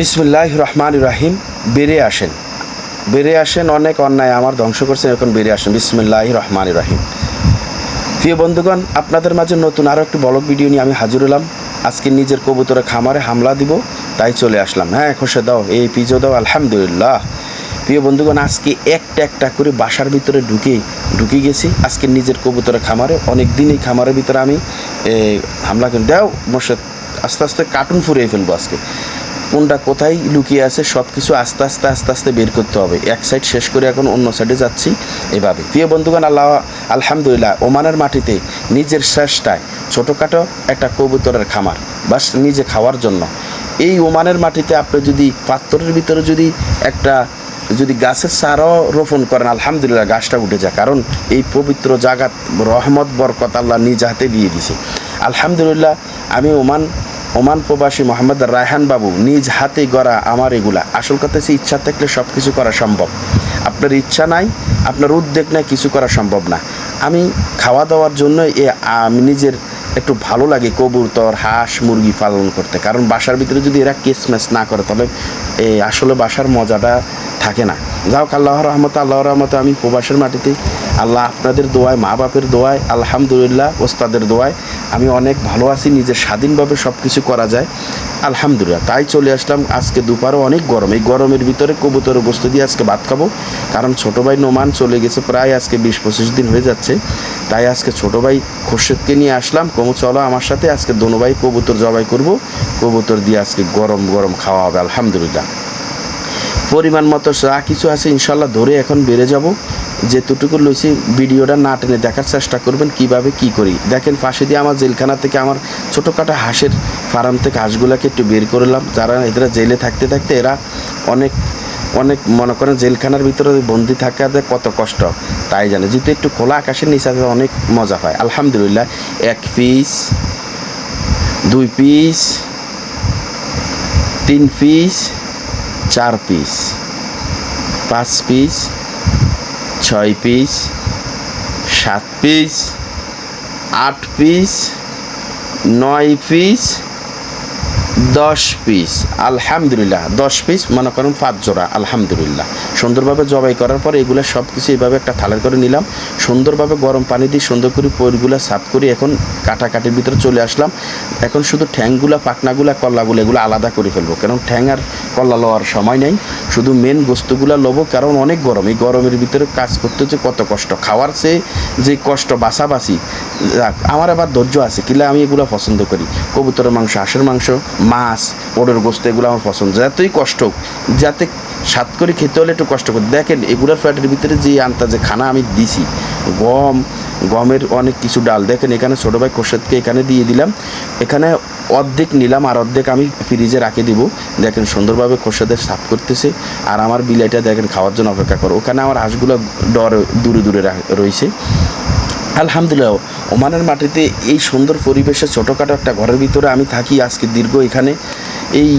বিসমুল্লাহ রহমান রাহিম বেড়ে আসেন। বেড়ে আসেন অনেক অন্যায় আমার ধ্বংস করছেন, এখন বেড়ে আসেন। বিসমুল্লাহ রহমান রাহিম। প্রিয় বন্ধুগণ, আপনাদের মাঝে নতুন আরও একটি বড় ভিডিও নিয়ে আমি হাজির হলাম। আজকে নিজের কবুতরে খামারে হামলা দিব, তাই চলে আসলাম। হ্যাঁ খসে দাও, এই পিজো দাও, আলহামদুলিল্লাহ। প্রিয় বন্ধুগণ, আজকে একটা একটা করে বাসার ভিতরে ঢুকে ঢুকে গেছি। আজকে নিজের কবুতরে খামারে, অনেক দিন এই খামারের ভিতরে আমি হামলা করে। দাও, মোর্শেদ, আস্তে আস্তে কার্টুন ফুরিয়ে ফেলব আজকে। কোনটা কোথায় লুকিয়ে আছে সব কিছু আস্তে আস্তে আস্তে আস্তে বের করতে হবে। এক সাইড শেষ করে এখন অন্য সাইডে যাচ্ছি এভাবে। প্রিয় বন্ধুগণ, আল্লাহ, আলহামদুলিল্লাহ, ওমানের মাটিতে নিজের চেষ্টায় ছোটোখাটো একটা কবুতরের খামার, বাস নিজে খাওয়ার জন্য। এই ওমানের মাটিতে আপনি যদি পাত্রের ভিতরে যদি একটা, যদি গাছের সারও রোপণ করেন, আলহামদুলিল্লাহ গাছটা উঠে যায়। কারণ এই পবিত্র জাগাত রহমত, বরকত আল্লাহ নিজ হাতে দিয়ে দিছে। আলহামদুলিল্লাহ, আমি ওমান ওমান প্রবাসী মোহাম্মদ রায়হান বাবু নিজ হাতে গড়া আমার এগুলা। আসল কথা সে ইচ্ছা থাকলে সব কিছু করা সম্ভব। আপনার ইচ্ছা নাই, আপনার উদ্যোগ নাই, কিছু করা সম্ভব না। আমি খাওয়া দাওয়ার জন্য এ, আমি নিজের একটু ভালো লাগে কবুতর, হাঁস, মুরগি পালন করতে। কারণ বাসার ভিতরে যদি এরা কেসমেস না করে তাহলে আসলে বাসার মজাটা থাকে না। যাও আল্লাহর রহমত, আল্লাহর রহমতে আমি প্রবাসের মাটিতে আল্লাহ আপনাদের দোয়ায়, মা বাপের দোয়ায়, আলহামদুলিল্লাহ, ওস্তাদের দোয়ায় আমি অনেক ভালো আছি, নিজের স্বাধীনভাবে সব কিছু করা যায়। আলহামদুলিল্লাহ, তাই চলে আসলাম আজকে দুপারও অনেক গরম। এই গরমের ভিতরে কবুতরের বস্তু দিয়ে আজকে ভাত খাব। কারণ ছোটো ভাই নোমান চলে গেছে, প্রায় আজকে বিশ পঁচিশ দিন হয়ে যাচ্ছে। তাই আজকে ছোটো ভাই খোরশেদকে নিয়ে আসলাম। কমু, চলো আমার সাথে আজকে দোনো ভাই কবুতর জবাই করব। কবুতর দিয়ে আজকে গরম গরম খাওয়া হবে, আলহামদুলিল্লাহ। পরিমাণ মতো যা কিছু আছে ইনশাল্লাহ ধরে এখন বেড়ে যাব। যেতটুকু লইছি ভিডিওটা না টেনে দেখার চেষ্টা করবেন, কীভাবে কি করি। দেখেন পাশে দিয়ে আমার জেলখানা থেকে আমার ছোটোখাটো হাঁসের ফার্ম থেকে হাঁসগুলোকে একটু বের করলাম যারা এরা জেলে থাকতে থাকতে এরা অনেক অনেক মনে করেন জেলখানার ভিতরে বন্দি থাকা থাকাতে কত কষ্ট। তাই জানে, যেহেতু একটু খোলা আকাশের নিচে অনেক মজা পায়। আলহামদুলিল্লাহ, এক পিস, দুই পিস, তিন পিস চার পিস পাঁচ পিস ছয় পিস সাত পিস আট পিস নয় পিস দশ পিস, আলহামদুলিল্লাহ, দশ পিস, মনে করুন পাঁচ জোড়া, আলহামদুলিল্লাহ। সুন্দরভাবে জবাই করার পর এগুলো সব কিছু এইভাবে একটা থালার করে নিলাম। সুন্দরভাবে গরম পানি দিয়ে সুন্দর করে পইরগুলো সাফ করে এখন কাটাকাটির ভিতরে চলে আসলাম। এখন শুধু ঠ্যাংগুলা পাকনাগুলা কল্লাগুলো এগুলো আলাদা করে ফেলব। কারণ ঠ্যাং আর কল্লা লওয়ার সময় নেই। শুধু মেন গোস্তগুলো লবো, কারণ অনেক গরম। এই গরমের ভিতরে কাজ করতে হচ্ছে কত কষ্ট। খাওয়ার চেয়ে যে কষ্ট, বাসাবাসি আমার আবার ধৈর্য আছে। কিলে আমি এগুলো পছন্দ করি। কবুতরের মাংস, হাঁসের মাংস মাছ ওডের গোস্ত, এগুলো আমার পছন্দ। যতই কষ্ট যাতে স্বাদ করে খেতে হলে একটু কষ্ট করে। দেখেন, এগুলোর ফ্ল্যাটের ভিতরে যে আনতা যে খানা আমি দিছি, গম, গমের অনেক কিছু ডাল। দেখেন, এখানে ছোটো ভাই খোরশেদকে এখানে দিয়ে দিলাম। এখানে অর্ধেক নিলাম আর অর্ধেক আমি ফ্রিজে রাখে দিব। দেখেন, সুন্দরভাবে খোরশেদের সাফ করতেছে। আর আমার বিলাইটা দেখেন, খাওয়ার জন্য অপেক্ষা করো। ওখানে আমার হাঁসগুলো ডর, দূরে দূরে রয়েছে। আলহামদুলিল্লাহ, ওমানের মাটিতে এই সুন্দর পরিবেশে ছোটোখাটো একটা ঘরের ভিতরে আমি থাকি, আজকে দীর্ঘ এখানে। এই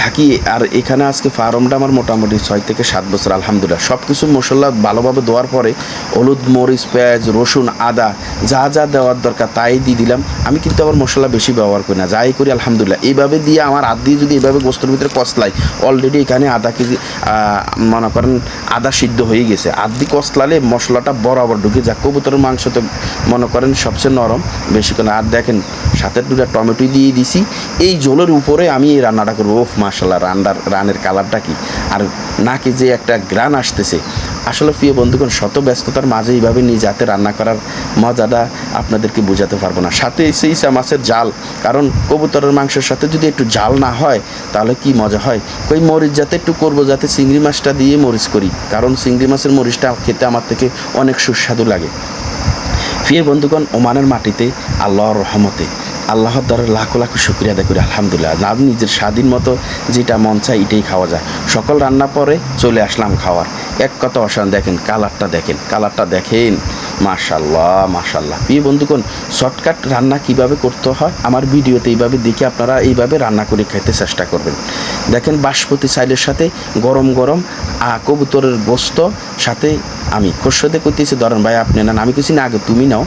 থাকি, আর এখানে আজকে ফার্মটা আমার মোটামুটি ছয় থেকে সাত বছর, আলহামদুলিল্লাহ। সব কিছু মশলা ভালোভাবে দেওয়ার পরে হলুদ, মরিচ, পেঁয়াজ, রসুন, আদা, যা যা দেওয়ার দরকার তাই দিয়ে দিলাম। আমি কিন্তু আবার মশলা বেশি ব্যবহার করি না, যাই করি, আলহামদুলিল্লাহ। এইভাবে দিয়ে আমার হাত দিয়ে যদি এইভাবে গোস্তর ভিতরে কষলাই অলরেডি এখানে আধা কেজি মনে করেন আদা সিদ্ধ হয়ে গেছে। আদি কষলালে মশলাটা বরাবর ঢুকে যায় কবুতরের মাংস তো মনে করেন সবচেয়ে নরম, বেশি করে আর দেখেন সাথে দুটা টমেটো দিয়ে দিছি। এই ঝোলের উপরে আমি এই রান্নাটা করব। ওফ মাসাল্লাহ রান্নার, রানের কালারটা কি। আর নাকি যে একটা গ্রান আসতেছে। আসলে প্রিয় বন্ধুগণ, শত ব্যস্ততার মাঝে এইভাবে নিজ হাতে রান্না করার মজাটা আপনাদেরকে বোঝাতে পারব না। সাথে এসে ইসা মাছের জাল। কারণ কবুতরের মাংসের সাথে যদি একটু জাল না হয়, তাহলে কি মজা হয়? কই মরিচ যাতে একটু করব, যাতে চিংড়ি মাছটা দিয়ে মরিচ করি। কারণ চিংড়ি মাছের মরিচটা খেতে আমার থেকে অনেক সুস্বাদু লাগে। প্রিয় বন্ধুগণ, ওমানের মাটিতে আল্লাহর রহমতে আল্লাহর দ্বারা লাখো লাখো শুক্রিয়া আদায় করি, আলহামদুলিল্লাহ। না নিজের স্বাধীন মতো যেটা মন চায় এটাই খাওয়া যায়। সকল রান্না পরে চলে আসলাম খাওয়ার। এক কথা অসান দেখেন কালারটা দেখেন কালারটা দেখেন। মাশাল্লাহ মাশাল্লাহ প্রিয় বন্ধুগণ, শর্টকাট রান্না কীভাবে করতে হয়? আমার ভিডিওতে এইভাবে দেখে আপনারা এইভাবে রান্না করে খেতে চেষ্টা করবেন। দেখেন, বাসমতি চাইলের সাথে গরম গরম কবুতরের গোস্ত, সাথে আমি খোরশদে করতেছি ধরেন ভাই আপনি না আমি কিছু না, আগে তুমি নাও।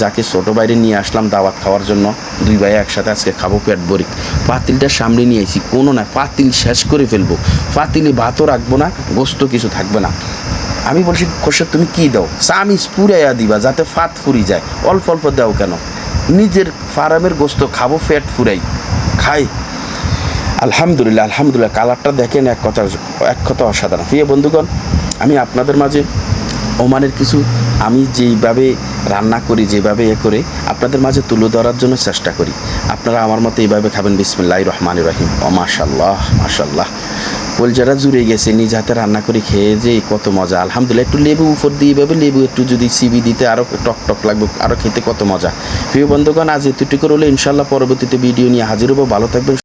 যাকে ছোটো বাইরে নিয়ে আসলাম দাওয়াত খাওয়ার জন্য, দুই ভাই একসাথে আজকে খাব পেট ভরি পাতিলটা সামনে নিয়ে কোনো না, পাতিল শেষ করে ফেলব। পাতিলে ভাতও রাখব না, গোস্ত কিছু থাকবে না। আমি বলছি, খোরশেদ, তুমি কি দাও? চামিচ পুরাইয়া দিবা, যাতে ফাত ফুরি যায়। অল্প অল্প দাও কেন? নিজের ফার্মের গোস্ত খাব, ফ্যাট ফুরাই। খাই। আলহামদুলিল্লাহ আলহামদুলিল্লাহ, কালারটা দেখেন, এক কথা এক কথা অসাধারণ। প্রিয় বন্ধুগণ, আমি আপনাদের মাঝে ওমানের কিছু, আমি যেইভাবে রান্না করি, যেভাবে এ করে, আপনাদের মাঝে তুলে ধরার জন্য চেষ্টা করি। আপনারা আমার মতো এইভাবে খাবেন। বিসমিল্লাহ রহমান রহিম। ও মাশাল্লাহ মাশাল্লাহ। কলজারা জুড়ে গেছে, নিজ হাতে রান্না করে খেয়ে যে কত মজা। আলহামদুলিল্লাহ, একটু লেবু উপর দিয়ে এভাবে লেবু একটু যদি সিবি দিতে আরও টক টক লাগবে আরও খেতে কত মজা। প্রিয় বন্ধুগণ, আজ এতটুকু হলে ইনশাল্লাহ পরবর্তীতে ভিডিও নিয়ে হাজির হব। ভালো থাকবেন